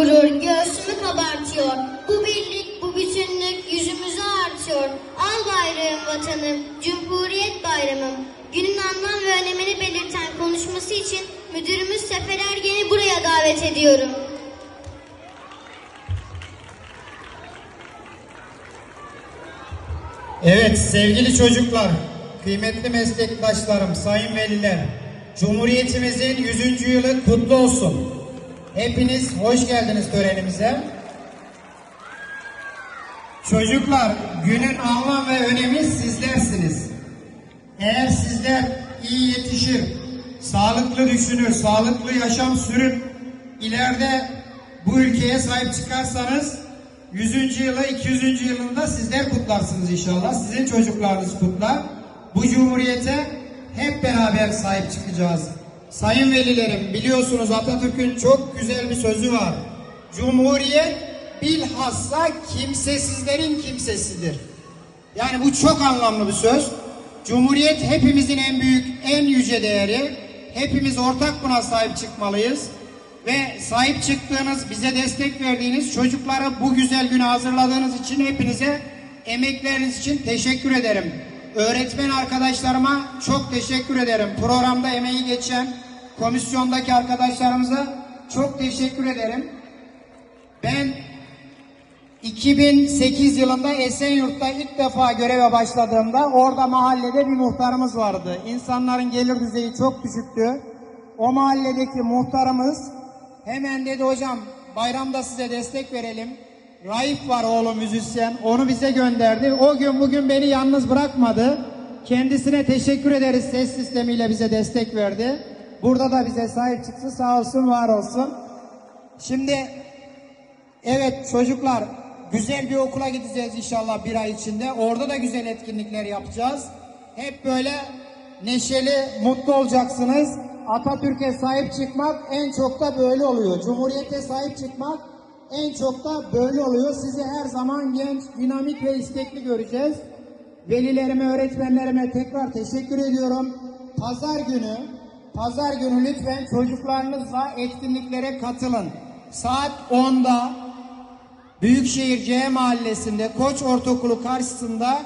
gurur göğsümü kabartıyor. Bu birlik, bu bütünlük yüzümüzü artıyor. Al bayrağım vatanım, Cumhuriyet bayramım. Günün anlam ve önemini belirten konuşması için müdürümüz Sefer Ergen'i buraya davet ediyorum. Evet sevgili çocuklar, kıymetli meslektaşlarım, sayın veliler, Cumhuriyetimizin 100. yılı kutlu olsun. Hepiniz hoş geldiniz törenimize. Çocuklar, günün anlam ve önemi sizlersiniz. Eğer sizler iyi yetişir, sağlıklı düşünür, sağlıklı yaşam sürüp ileride bu ülkeye sahip çıkarsanız 100. yılı 200. yılında sizler kutlarsınız inşallah. Sizin çocuklarınız kutlar. Bu cumhuriyete hep beraber sahip çıkacağız. Sayın velilerim biliyorsunuz Atatürk'ün çok güzel bir sözü var. Cumhuriyet bilhassa kimsesizlerin kimsesidir. Yani bu çok anlamlı bir söz. Cumhuriyet hepimizin en büyük, en yüce değeri. Hepimiz ortak buna sahip çıkmalıyız. Ve sahip çıktığınız, bize destek verdiğiniz çocuklara bu güzel günü hazırladığınız için hepinize emekleriniz için teşekkür ederim. Öğretmen arkadaşlarıma çok teşekkür ederim. Programda emeği geçen komisyondaki arkadaşlarımıza çok teşekkür ederim. Ben 2008 yılında Esenyurt'ta ilk defa göreve başladığımda orada mahallede bir muhtarımız vardı. İnsanların gelir düzeyi çok düşüktü. O mahalledeki muhtarımız hemen dedi hocam bayramda size destek verelim. Raif var oğlu müzisyen onu bize gönderdi. O gün bugün beni yalnız bırakmadı. Kendisine teşekkür ederiz ses sistemiyle bize destek verdi. Burada da bize sahip çıktı sağ olsun var olsun. Şimdi Evet çocuklar güzel bir okula gideceğiz inşallah bir ay içinde. Orada da güzel etkinlikler yapacağız. Hep böyle neşeli, mutlu olacaksınız. Atatürk'e sahip çıkmak en çok da böyle oluyor. Cumhuriyete sahip çıkmak en çok da böyle oluyor. Sizi her zaman genç, dinamik ve istekli göreceğiz. Velilerime, öğretmenlerime tekrar teşekkür ediyorum. Pazar günü, pazar günü lütfen çocuklarınızla etkinliklere katılın. Saat 10'da Büyükşehir C Mahallesi'nde Koç Ortaokulu karşısında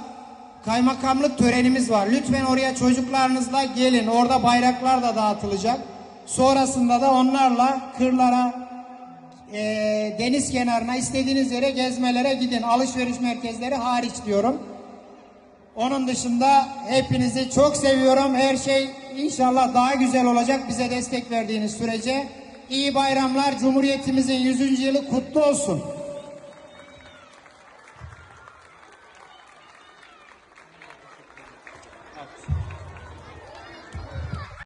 kaymakamlık törenimiz var. Lütfen oraya çocuklarınızla gelin. Orada bayraklar da dağıtılacak. Sonrasında da onlarla kırlara, eee, deniz kenarına istediğiniz yere gezmelere gidin. Alışveriş merkezleri hariç diyorum. Onun dışında hepinizi çok seviyorum. Her şey inşallah daha güzel olacak bize destek verdiğiniz sürece. İyi bayramlar. Cumhuriyetimizin 100. yılı kutlu olsun.